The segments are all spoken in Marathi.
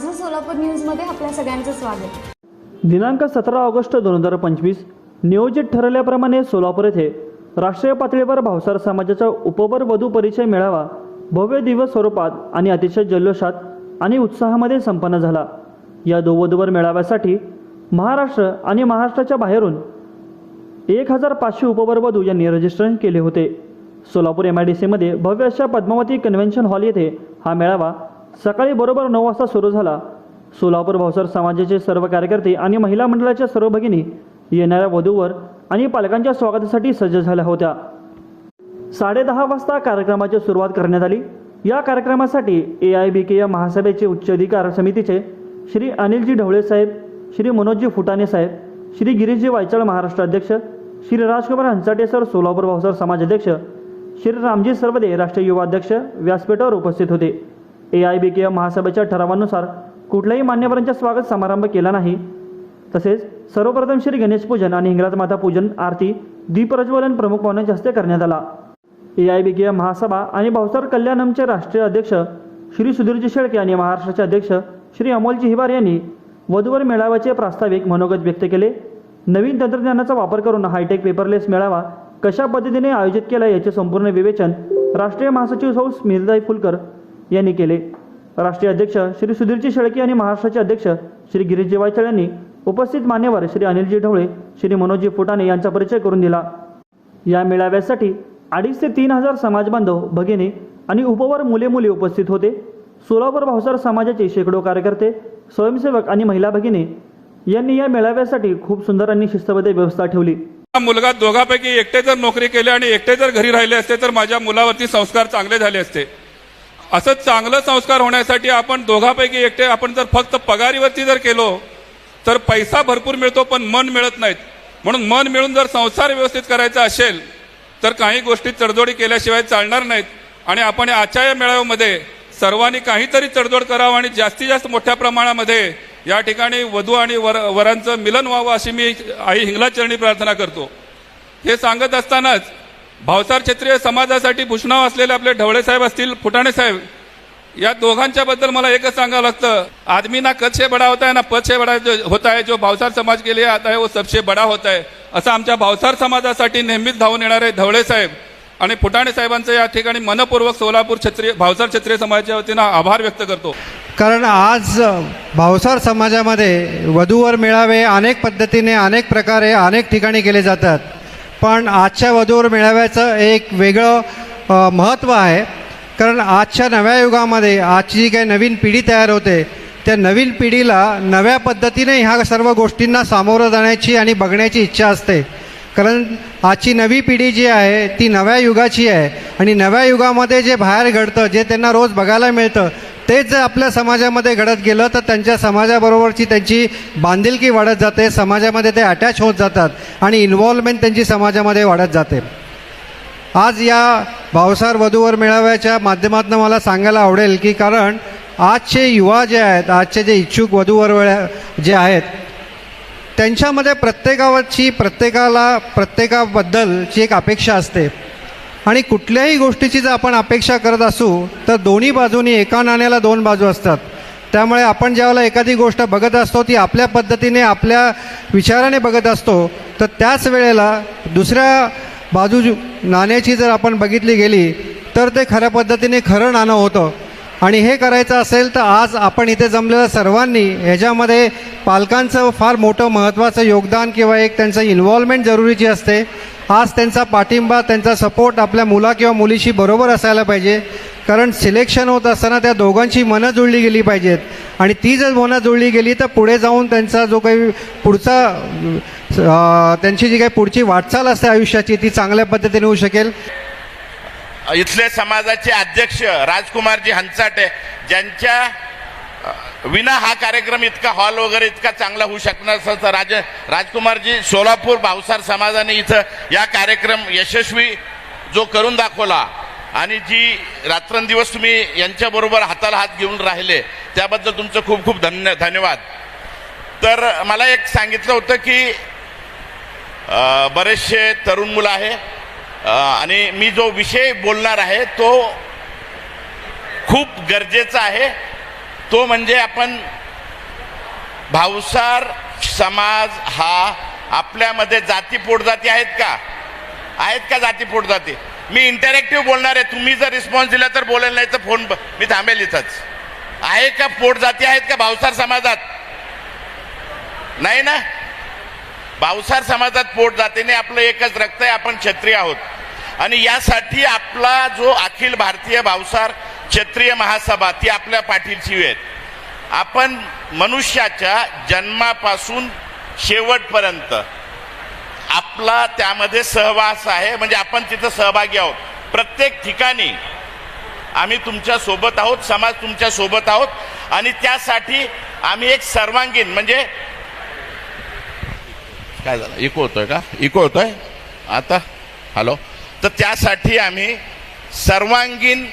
माझं सोलापूर न्यूजमध्ये आपल्या सगळ्यांचं स्वागत. दिनांक सतरा ऑगस्ट दोन हजार पंचवीस नियोजित ठरल्याप्रमाणे सोलापूर येथे राष्ट्रीय पातळीवर भावसार समाजाचा उपवर वधू परिचय मेळावा भव्य दिवस स्वरूपात आणि अतिशय जल्लोषात आणि उत्साहामध्ये संपन्न झाला. या दोवधूवर मेळाव्यासाठी महाराष्ट्र आणि महाराष्ट्राच्या बाहेरून एक हजार पाचशे उपवरवधू यांनी रजिस्ट्रेशन केले होते. सोलापूर एम आय डी सीमध्ये भव्य अशा पद्मावती कन्व्हेन्शन हॉल येथे हा मेळावा सकाळी बरोबर नऊ वाजता सुरू झाला. सोलापूर भावसर समाजाचे सर्व कार्यकर्ते आणि महिला मंडळाच्या सर्व भगिनी येणाऱ्या वधूवर आणि पालकांच्या स्वागतासाठी सज्ज झाल्या होत्या. साडेदहा वाजता कार्यक्रमाची सुरुवात करण्यात आली. या कार्यक्रमासाठी ए आय बी के या महासभेचे उच्च अधिकार समितीचे श्री अनिलजी ढवळे साहेब श्री मनोजजी फुटाणे साहेब श्री गिरीशजी वायचाळ महाराष्ट्र अध्यक्ष श्री राजकुमार हंचाटे सर सोलापूर भावसर समाज अध्यक्ष श्री रामजी सर्वदे राष्ट्रीय युवा अध्यक्ष व्यासपीठावर उपस्थित होते. ए आय बी के महासभेच्या ठरावानुसार कुठल्याही मान्यवरांचा स्वागत समारंभ केला नाही. तसेच सर्वप्रथम श्री गणेश पूजन आणि हिंगराज माता पूजन आरती दीपप्रज्वलन प्रमुख पाहुण्यांच्या हस्ते करण्यात आला. ए आय बी के महासभा आणि भावसार कल्याणमचे राष्ट्रीय अध्यक्ष श्री सुधीरजी शेळके आणि महाराष्ट्राचे अध्यक्ष श्री अमोलजी हिवार यांनी वधूवर मेळाव्याचे प्रास्ताविक मनोगत व्यक्त केले. नवीन तंत्रज्ञानाचा वापर करून हायटेक पेपरलेस मेळावा कशा पद्धतीने आयोजित केला याचे संपूर्ण विवेचन राष्ट्रीय महासचिव सौ स्मिरदाई फुलकर यांनी केले. राष्ट्रीय अध्यक्ष श्री सुधीरजी शेळके आणि महाराष्ट्राचे अध्यक्ष श्री गिरीशजी वायचळ यांनी उपस्थित मान्यवर श्री अनिलजी ढवळे श्री मनोजी फुटाणे यांचा परिचय करून दिला. या मेळाव्यासाठी अडीच ते तीन हजार समाजबांधव भगिनी आणि उपवर मुले मुली उपस्थित होते. सोलापूर भावसार समाजाचे शेकडो कार्यकर्ते स्वयंसेवक आणि महिला भगिनी यांनी या मेळाव्यासाठी खूप सुंदर आणि शिस्तबद्ध व्यवस्था ठेवली. हा मुलगा दोघांपैकी एकटे जर नोकरी केली आणि एकटे जर घरी राहिले असते तर माझ्या मुलावरती संस्कार चांगले झाले असते. असं चांगलं संस्कार होण्यासाठी आपण दोघांपैकी एकटे आपण जर फक्त पगारीवरती जर केलो तर पैसा भरपूर मिळतो पण मन मिळत नाहीत. म्हणून मन मिळून जर संसार व्यवस्थित करायचा असेल तर काही गोष्टी तडजोडी केल्याशिवाय चालणार नाहीत. आणि आपण आजच्या या मेळाव्यामध्ये सर्वांनी काहीतरी तडजोड करावं आणि जास्तीत जास्त मोठ्या प्रमाणामध्ये या ठिकाणी वधू आणि वर वरांचं मिलन व्हावं अशी मी आई हिंगलाचरणी प्रार्थना करतो. हे सांगत असतानाच भावसार क्षेत्रीय समाजासाठी भूषणाव असलेले आपले ढवळे साहेब असतील फुटाणे साहेब या दोघांच्या बद्दल मला एकच सांगावं लागतं. आदमी ना कद से बडा होता है ना पद से बडा जो होता है जो भावसार समाज के लिए आता है वो सबसे बडा होता है असं आमच्या भावसार समाजासाठी नेहमीच धावून येणारे ढवळे साहेब आणि फुटाणे साहेबांचं या ठिकाणी मनपूर्वक सोलापूर क्षेत्रीय भावसार क्षेत्रीय समाजाच्या वतीनं आभार व्यक्त करतो. कारण आज भावसार समाजामध्ये वधूवर मेळावे अनेक पद्धतीने अनेक प्रकारे अनेक ठिकाणी केले जातात. पण आजच्या वधूवर मेळाव्याचं एक वेगळं महत्त्व आहे. कारण आजच्या नव्या युगामध्ये आजची जी काही नवीन पिढी तयार होते त्या नवीन पिढीला नव्या पद्धतीने ह्या सर्व गोष्टींना सामोरं जाण्याची आणि बघण्याची इच्छा असते. कारण आजची नवी पिढी जी आहे ती नव्या युगाची आहे. आणि नव्या युगामध्ये जे बाहेर घडतं जे त्यांना रोज बघायला मिळतं तेच जर आपल्या समाजामध्ये घडत गेलं तर त्यांच्या समाजाबरोबरची त्यांची बांधिलकी वाढत जाते समाजामध्ये ते अटॅच होत जातात आणि इन्व्हॉल्वमेंट त्यांची समाजामध्ये वाढत जाते. आज या भावसार वधूवर मेळाव्याच्या माध्यमातून मला सांगायला आवडेल की कारण आजचे युवा जे आहेत आजचे जे इच्छुक वधूवर जे आहेत त्यांच्यामध्ये प्रत्येकावरची प्रत्येकाला प्रत्येकाबद्दलची एक अपेक्षा असते. आणि कुठल्याही गोष्टीची जर आपण अपेक्षा करत असू तर दोन्ही बाजूनी एका नाण्याला दोन बाजू असतात. त्यामुळे आपण ज्यावेळेला एखादी गोष्ट बघत असतो ती आपल्या पद्धतीने आपल्या विचाराने बघत असतो तर त्याच वेळेला दुसऱ्या बाजू नाण्याची जर आपण बघितली गेली तर ते खऱ्या पद्धतीने खरं नाणं होतं. आणि हे करायचं असेल तर आज आपण इथे जमलेल्या सर्वांनी ह्याच्यामध्ये पालकांचं फार मोठं महत्त्वाचं योगदान किंवा एक त्यांचं इन्व्हॉल्वमेंट जरुरीची असते. आज त्यांचा पाठिंबा त्यांचा सपोर्ट आपल्या मुला किंवा मुलीशी बरोबर असायला पाहिजे. कारण सिलेक्शन होत असताना त्या दोघांची मनं जुळली गेली पाहिजेत. आणि ती जर मनं जुळली गेली तर पुढे जाऊन त्यांचा जो काही पुढचा त्यांची जी काही पुढची वाटचाल असते आयुष्याची ती चांगल्या पद्धतीने होऊ शकेल. इथले समाजाचे अध्यक्ष राजकुमारजी हंचाटे ज्यांच्या विना हा कार्यक्रम इतका हॉल वगैरे इतका चांगला होऊ शकणार असं तर राज राजकुमारजी सोलापूर भावसार समाजाने इथं या कार्यक्रम यशस्वी जो करून दाखवला आणि जी रात्रंदिवस तुम्ही यांच्याबरोबर हाताला हात घेऊन राहिले त्याबद्दल तुमचं खूप खूप धन्य धन्यवाद. तर मला एक सांगितलं होतं की बरेचसे तरुण मुलं आहे आणि मी जो विषय बोलणार आहे तो खूप गरजेचा आहे. तो म्हणजे आपण भावसार समाज हा आपल्यामध्ये जाती पोटजाती आहेत का? आहेत का जाती पोटजाती? मी इंटरॅक्टिव्ह बोलणार आहे. तुम्ही जर रिस्पॉन्स दिला तर बोलेल नाही तर फोन ब- मी थांबेल इथंच. आहे का पोटजाती? आहेत का भावसार समाजात? नाही ना? भावसार समाजात पोट जातीने आपलं एकच रक्त आहे आपण क्षत्रिय आहोत. आणि यासाठी आपला जो अखिल भारतीय भावसार क्षत्रिय महासभा ती आपल्या पाठीची आहेत आपण मनुष्याच्या जन्मापासून शेवटपर्यंत आपला त्यामध्ये सहवास आहे म्हणजे आपण तिथं सहभागी आहोत. प्रत्येक ठिकाणी आम्ही तुमच्यासोबत आहोत समाज तुमच्यासोबत आहोत. आणि त्यासाठी आम्ही एक सर्वांगीण म्हणजे काय झालं? इको होतोय का? इको होतोय? आता? हॅलो तर त्यासाठी आम्ही सर्वांगीण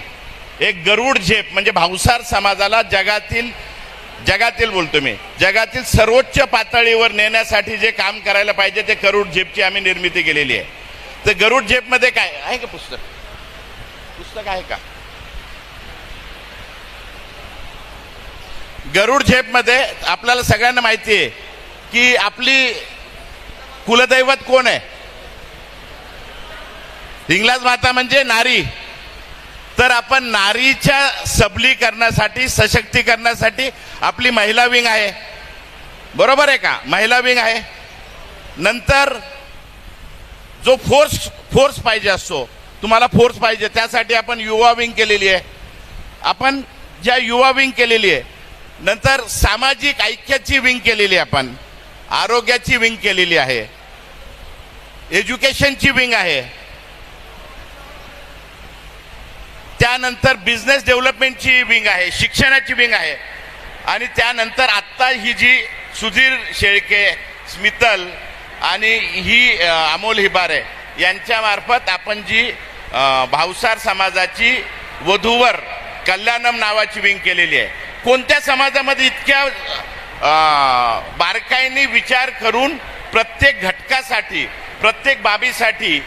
एक गरुड झेप म्हणजे भावसार समाजाला जगातील जगातील बोलतो मी जगातील सर्वोच्च पातळीवर नेण्यासाठी जे काम करायला पाहिजे ते गरुड झेपची आम्ही निर्मिती केलेली आहे. तर गरुड झेपमध्ये काय? आहे का पुस्तक? पुस्तक आहे का? गरुड झेपमध्ये आपल्याला सगळ्यांना माहिती आहे की आपली कुलदैवत कोण आहे? हिंगलाज माता म्हणजे नारी. तर आपण नारीच्या सबलीकरणासाठी सशक्तीकरणासाठी आपली महिला विंग आहे. बरोबर आहे का? महिला विंग आहे. नंतर जो फोर्स फोर्स पाहिजे असतो तुम्हाला फोर्स पाहिजे त्यासाठी आपण युवा विंग केलेली आहे. आपण ज्या युवा विंग केलेली आहे नंतर सामाजिक ऐक्याची विंग केलेली आहे आपण आरोग्याची विंग केलेली आहे. एज्युकेशनची विंग आहे. त्यानंतर बिझनेस डेव्हलपमेंटची विंग आहे शिक्षणाची विंग आहे. आणि त्यानंतर आत्ता ही जी सुधीर शेळके स्मितल आणि ही अमोल हिबारे यांच्यामार्फत आपण जी भावसार समाजाची वधूवर कल्याणम नावाची विंग केलेली आहे. कोणत्या समाजामध्ये इतक्या बारकाईने विचार करून प्रत्येक घटकासाठी प्रत्येक बाबीसाठी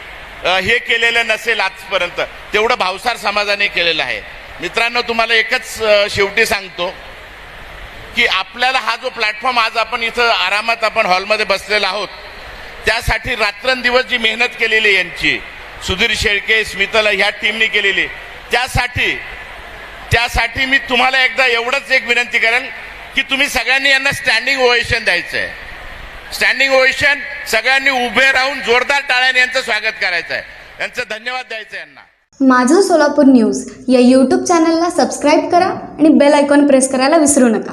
हे केलेलं नसेल आजपर्यंत. तेवढं भावसार समाजाने केलेलं आहे. मित्रांनो तुम्हाला एकच शेवटी सांगतो की आपल्याला हा जो प्लॅटफॉर्म आज आपण इथं आरामात आपण हॉलमध्ये बसलेला आहोत त्यासाठी रात्रंदिवस जी मेहनत केलेली आहे यांची सुधीर शेळके स्मितला ह्या टीमने केलेली त्यासाठी त्यासाठी मी तुम्हाला एकदा एवढंच एक विनंती करेन की तुम्ही सगळ्यांनी यांना स्टँडिंग ओवेशन द्यायचं आहे स्टँडिंग ओवेशन सगळ्यांनी उभे राहून जोरदार टाळ्याने यांचं स्वागत करायचं आहे यांचं धन्यवाद द्यायचं यांना. माझं सोलापूर न्यूज या यूट्यूब चॅनलला सबस्क्राईब करा आणि बेल आयकॉन प्रेस करायला विसरू नका.